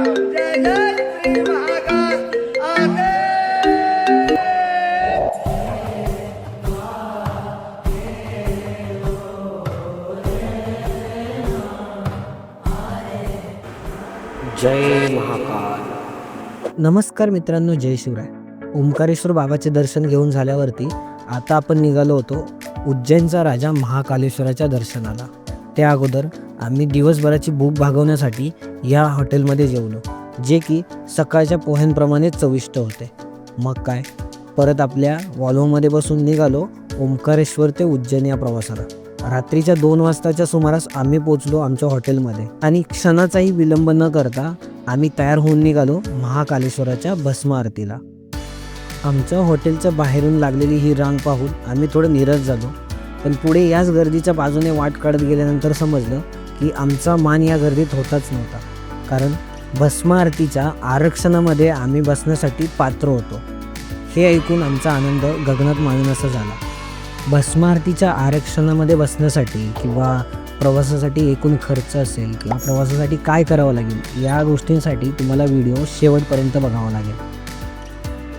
जय महाकाल. नमस्कार मित्रांनो जय शिवराय. ओंकारेश्वर बाबाचे दर्शन घेऊन झाल्यावरती आता आपण निघालो होतो उज्जैनचा राजा महाकालेश्वराच्या दर्शनाला. त्या अगोदर आम्ही दिवसभराची भूक भागवण्यासाठी या हॉटेलमध्ये जेवलो जे की सकाळच्या पोह्यांप्रमाणे चविष्ट होते. मग काय? परत आपल्या वॉल्वोमध्ये बसून निघालो ओंकारेश्वर ते उज्जैन या प्रवासाला. रात्रीच्या दोन वाजताच्या सुमारास आम्ही पोचलो आमच्या हॉटेलमध्ये. आणि क्षणाचाही विलंब न करता आम्ही तयार होऊन निघालो महाकालेश्वराच्या भस्म आरतीला. आमच्या हॉटेलच्या बाहेरून लागलेली ही रांग पाहून आम्ही थोडं निरस झालो. पण पुढे याच गर्दीच्या बाजूने वाट काढत गेल्यानंतर समजलं की आमचा मान या गर्दीत होताच नव्हता. कारण भस्म आरतीच्या आरक्षणामध्ये आम्ही बसण्यासाठी पात्र होतो. हे ऐकून आमचा आनंद गगनात मानून असा झाला. भस्म आरतीच्या आरक्षणामध्ये बसण्यासाठी किंवा प्रवासासाठी एकूण खर्च असेल किंवा प्रवासासाठी काय करावं लागेल या गोष्टींसाठी तुम्हाला व्हिडिओ शेवटपर्यंत बघावा लागेल.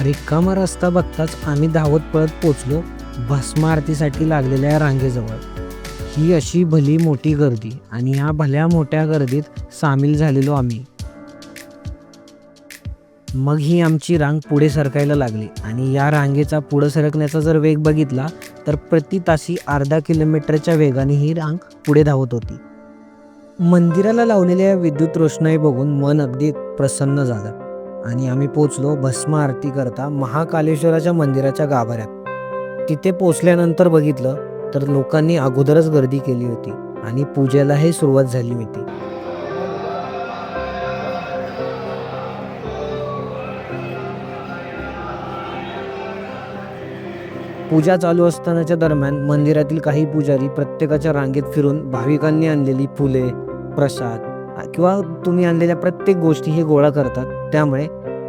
रिकामा रस्ता बघताच आम्ही धावत पळत पोचलो भस्म आरतीसाठी लागलेल्या रांगेजवळ. ही अशी भली मोठी गर्दी आणि या भल्या मोठ्या गर्दीत सामील झालेलो आम्ही. मग ही आमची रांग पुढे सरकायला लागली आणि या रांगेचा पुढे सरकण्याचा जर वेग बघितला तर प्रति तासी अर्धा किलोमीटरच्या वेगाने ही रांग पुढे धावत होती. मंदिराला लावलेल्या विद्युत रोषणाई बघून मन अगदी प्रसन्न झालं आणि आम्ही पोचलो भस्म आरती करता महाकालेश्वराच्या मंदिराच्या गाभाऱ्यात. तिथे पोचल्यानंतर बघितलं तर लोकांनी अगोदरच गर्दी केली होती आणि पूजेलाही सुरुवात झाली होती. पूजा चालू असतानाच्या दरम्यान मंदिरातील काही पुजारी प्रत्येकाच्या रांगेत फिरून भाविकांनी आणलेली फुले प्रसाद किंवा तुम्ही आणलेल्या प्रत्येक गोष्टी हे गोळा करतात. त्यामुळे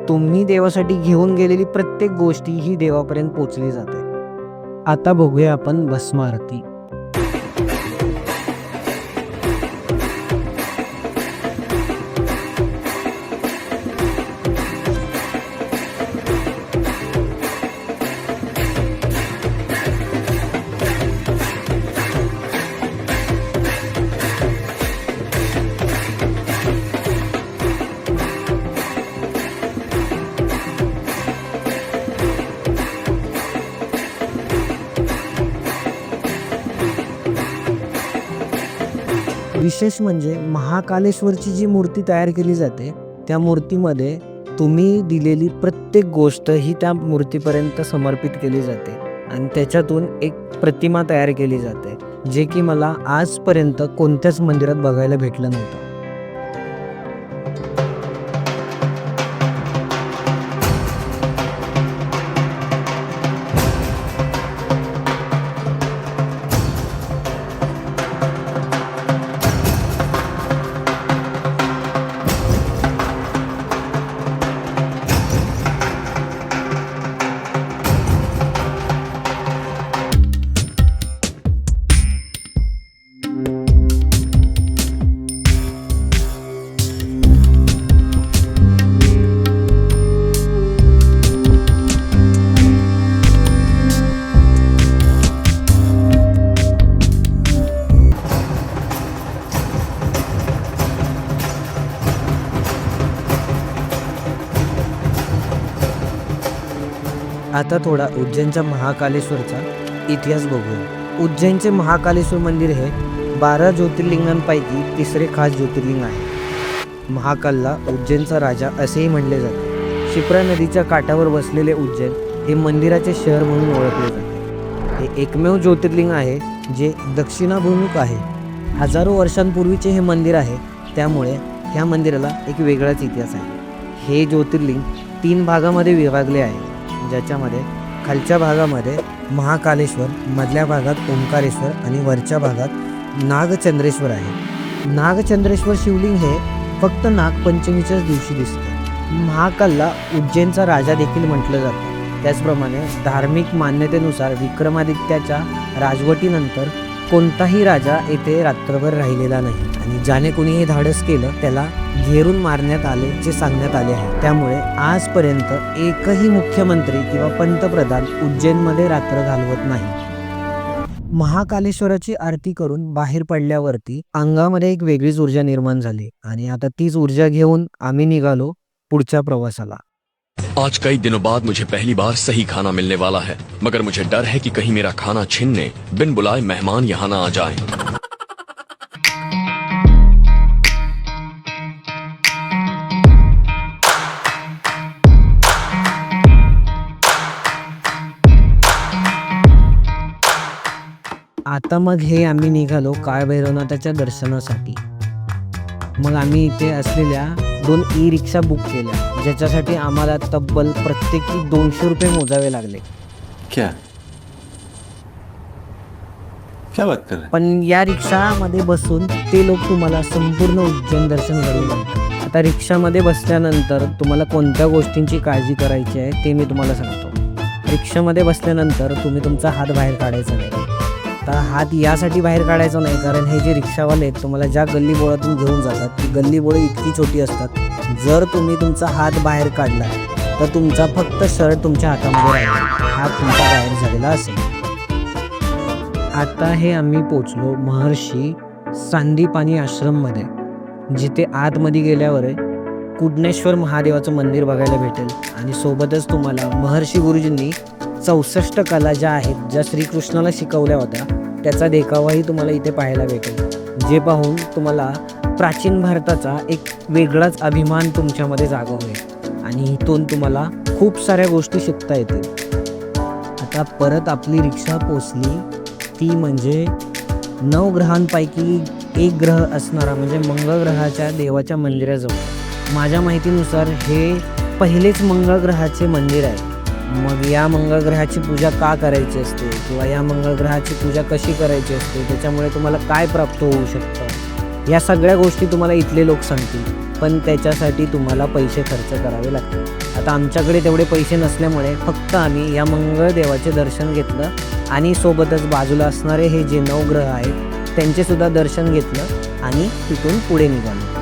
तुम्ही देवासाठी घेऊन गेलेली प्रत्येक गोष्टी ही देवापर्यंत पोचली जाते. आता बघूया आपण भस्मारती. विशेष म्हणजे महाकालेश्वरची जी मूर्ती तयार केली जाते त्या मूर्तीमध्ये तुम्ही दिलेली प्रत्येक गोष्ट ही त्या मूर्तीपर्यंत समर्पित केली जाते आणि त्याच्यातून एक प्रतिमा तयार केली जाते जे की मला आजपर्यंत कोणत्याच मंदिरात बघायला भेटलं नव्हतं. आता थोडा उज्जैनच्या महाकालेश्वरचा इतिहास बघूया. उज्जैनचे महाकालेश्वर मंदिर हे बारा ज्योतिर्लिंगांपैकी तिसरे खास ज्योतिर्लिंग आहे. महाकालला उज्जैनचा राजा असेही म्हणले जाते. शिप्रा नदीच्या काठावर बसलेले उज्जैन हे मंदिराचे शहर म्हणून ओळखले जाते. हे एकमेव ज्योतिर्लिंग आहे जे दक्षिणाभिमुख आहे. हजारो वर्षांपूर्वीचे हे मंदिर आहे त्यामुळे ह्या मंदिराला एक वेगळाच इतिहास आहे. हे ज्योतिर्लिंग तीन भागामध्ये विभागले आहे. ज्याच्यामध्ये खालच्या भागामध्ये महाकालेश्वर मधल्या भागात ओंकारेश्वर आणि वरच्या भागात नागचंद्रेश्वर आहे. नागचंद्रेश्वर शिवलिंग हे फक्त नागपंचमीच्याच दिवशी दिसते. महाकालला उज्जैनचा राजा देखील म्हटलं जातं. त्याचप्रमाणे धार्मिक मान्यतेनुसार विक्रमादित्याच्या राजवटीनंतर कोणताही राजा येथे रात्रभर राहिलेला नाही. आणि ज्याने कुणी हे धाडस केलं त्याला घेरून मारण्यात आले जे सांगण्यात आले आहे. त्यामुळे आजपर्यंत एकही मुख्यमंत्री किंवा पंतप्रधान उज्जैनमध्ये रात्र घालवत नाही. महाकालेश्वराची आरती करून बाहेर पडल्यावरती अंगामध्ये एक वेगळीच ऊर्जा निर्माण झाली. आणि आता तीच ऊर्जा घेऊन आम्ही निघालो पुढच्या प्रवासाला. आज कई दिनों बाद मुझे पहली बार सही खाना मिलने वाला है मगर मुझे डर है कि कहीं मेरा खाना छीनने बिन बुलाए मेहमान यहाँ ना आ जाएं। आता मग हे आम्ही निघालो काळभैरवनाथाच्या दर्शनासाठी मग आम्ही इथे असलेल्या दोन ई रिक्षा बुक केल्या ज्याच्यासाठी आम्हाला तब्बल प्रत्येकी दोनशे रुपये मोजावे लागले. क्या? क्या बात कर रहे पण या रिक्षामध्ये बसून ते लोक तुम्हाला संपूर्ण उज्जैन दर्शन घडवून आणतात. आता रिक्षामध्ये बसल्यानंतर तुम्हाला कोणत्या गोष्टींची काळजी करायची आहे ते मी तुम्हाला सांगतो. रिक्षामध्ये बसल्यानंतर तुम्ही तुमचा हात बाहेर काढायचा नाही. तर हात यासाठी बाहेर काढायचा नाही कारण हे जे रिक्षावाले आहेत तुम्हाला ज्या गल्लीबोळातून घेऊन जातात ती गल्लीबोळं इतकी छोटी असतात. जर तुम्ही तुमचा हात बाहेर काढला तर तुमचा फक्त शर्ट तुमच्या हातामध्ये राहील. हा तुमचा बाहेर झालेला असेल. आता हे आम्ही पोचलो महर्षी सांदीपानी आश्रममध्ये जिथे आतमध्ये गेल्यावर कुडणेश्वर महादेवाचं मंदिर बघायला भेटेल. आणि सोबतच तुम्हाला महर्षी गुरुजींनी चौसष्ट कला ज्या आहेत ज्या श्रीकृष्णाला शिकवल्या होत्या त्याचा देखावाही तुम्हाला इथे पाहायला भेटेल. जे पाहून तुम्हाला प्राचीन भारताचा एक वेगळाच अभिमान तुमच्यामध्ये जागा होईल आणि इथून तुम्हाला खूप साऱ्या गोष्टी शिकता येतील. आता परत आपली रिक्षा पोचली. ती म्हणजे नऊ ग्रहांपैकी एक ग्रह असणारा म्हणजे मंगळ ग्रहाच्या देवाच्या मंदिराजवळ. माझ्या माहितीनुसार हे पहिलेच मंगळ ग्रहाचे मंदिर आहे. मग या मंगळग्रहाची पूजा का करायची असते? किंवा या मंगळग्रहाची पूजा कशी करायची असते? त्याच्यामुळे तुम्हाला काय प्राप्त होऊ शकतं? या सगळ्या गोष्टी तुम्हाला इथले लोक सांगतील. पण त्याच्यासाठी तुम्हाला पैसे खर्च करावे लागतील. आता आमच्याकडे तेवढे पैसे नसल्यामुळे फक्त आम्ही या मंगळदेवाचे दर्शन घेतलं आणि सोबतच बाजूला असणारे हे जे नवग्रह आहेत त्यांचेसुद्धा दर्शन घेतलं आणि तिथून पुढे निघालो.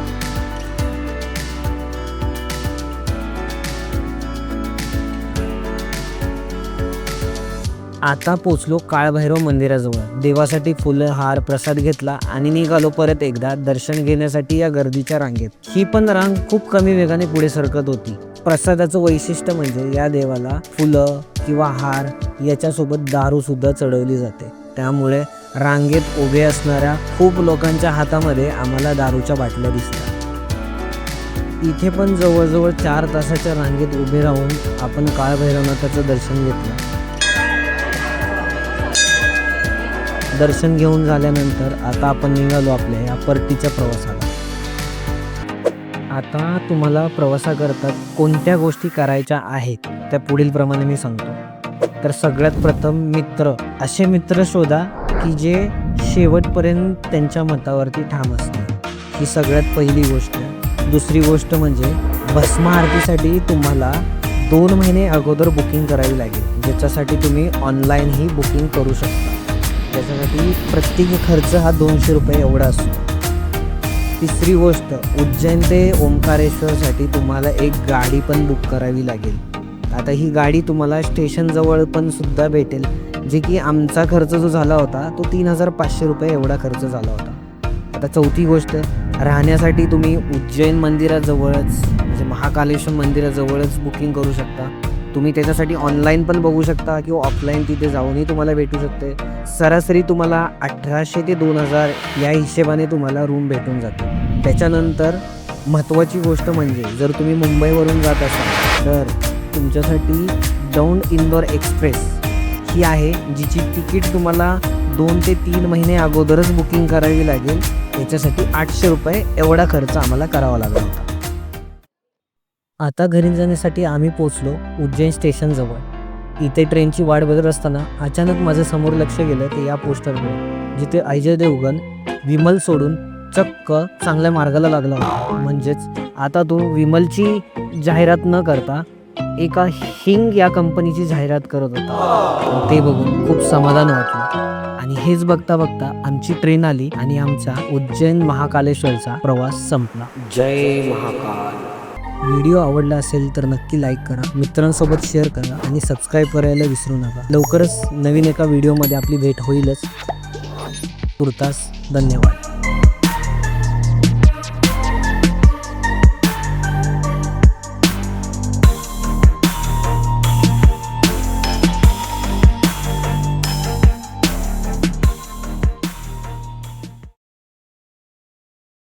आता पोचलो काळभैरव मंदिराजवळ. देवासाठी फुलं हार प्रसाद घेतला आणि निघालो परत एकदा दर्शन घेण्यासाठी या गर्दीच्या रांगेत. ही पण रांग खूप कमी वेगाने पुढे सरकत होती. प्रसादाचं वैशिष्ट्य म्हणजे या देवाला फुलं किंवा हार याच्यासोबत दारू सुद्धा चढवली जाते. त्यामुळे रांगेत उभे असणाऱ्या खूप लोकांच्या हातामध्ये आम्हाला दारूच्या बाटल्या दिसतात. इथे पण जवळजवळ चार तासाच्या रांगेत उभे राहून आपण काळभैरवनाथाचं दर्शन घेतलं. दर्शन घेऊन झाल्यानंतर आता आपण निघालो आपल्या या परतीच्या प्रवासाला. आता तुम्हाला प्रवासाकरता कोणत्या गोष्टी करायच्या आहेत त्या पुढील प्रमाणे मी सांगतो. तर सगळ्यात प्रथम मित्र असे मित्र शोधा की जे शेवटपर्यंत त्यांच्या मतावरती ठाम असते ही सगळ्यात पहिली गोष्ट. दुसरी गोष्ट म्हणजे भस्म आरतीसाठी तुम्हाला दोन महिने अगोदर बुकिंग करावी लागेल ज्याच्यासाठी तुम्ही ऑनलाईनही बुकिंग करू शकता. त्याच्यासाठी प्रत्येक खर्च हा दोनशे रुपये एवढा असतो. तिसरी गोष्ट उज्जैन ते ओंकारेश्वरसाठी तुम्हाला एक गाडी पण बुक करावी लागेल. आता ही गाडी तुम्हाला स्टेशनजवळ पण सुद्धा भेटेल. जे की आमचा खर्च जो झाला होता तो तीन हजार पाचशे रुपये एवढा खर्च झाला होता. आता चौथी गोष्ट राहण्यासाठी तुम्ही उज्जैन मंदिराजवळच म्हणजे महाकालेश्वर मंदिराजवळच बुकिंग करू शकता. तुम्ही त्याच्यासाठी ऑनलाईन पण बघू शकता किंवा ऑफलाईन तिथे जाऊनही तुम्हाला भेटू शकते. सरासरी तुम्हाला अठराशे ते दोन हजार या हिशेबाने तुम्हाला रूम भेटून जाते त्याच्यानंतर महत्त्वाची गोष्ट म्हणजे जर तुम्ही मुंबईवरून जात असाल तर तुमच्यासाठी दौंड इंदोर एक्सप्रेस ही आहे जिची तिकीट तुम्हाला दोन ते तीन महिने अगोदरच बुकिंग करावी लागेल. त्याच्यासाठी आठशे रुपये एवढा खर्च आम्हाला करावा लागला होता आता घरी जाण्यासाठी आम्ही पोचलो उज्जैन स्टेशनजवळ इथे ट्रेनची वाट बघत असताना अचानक माझं समोर लक्ष गेलं ते या पोस्टरवर जिथे अजय देवगण विमल सोडून चक्क चांगल्या मार्गाला लागला होता. म्हणजेच आता तो विमलची जाहिरात न करता एका हिंग या कंपनीची जाहिरात करत होता. ते बघून खूप समाधान वाटलं. आणि आणि हेच बघता बघता आमची ट्रेन आली आणि आमचा उज्जैन महाकालेश्वरचा प्रवास संपला. जय महाकाल. व्हिडिओ आवडला असेल तर नक्की लाईक करा. मित्रांसोबत शेअर करा आणि सबस्क्राईब करायला विसरू नका. लवकरच नवीन एका व्हिडिओमध्ये आपली भेट होईलच. तुर्तास धन्यवाद.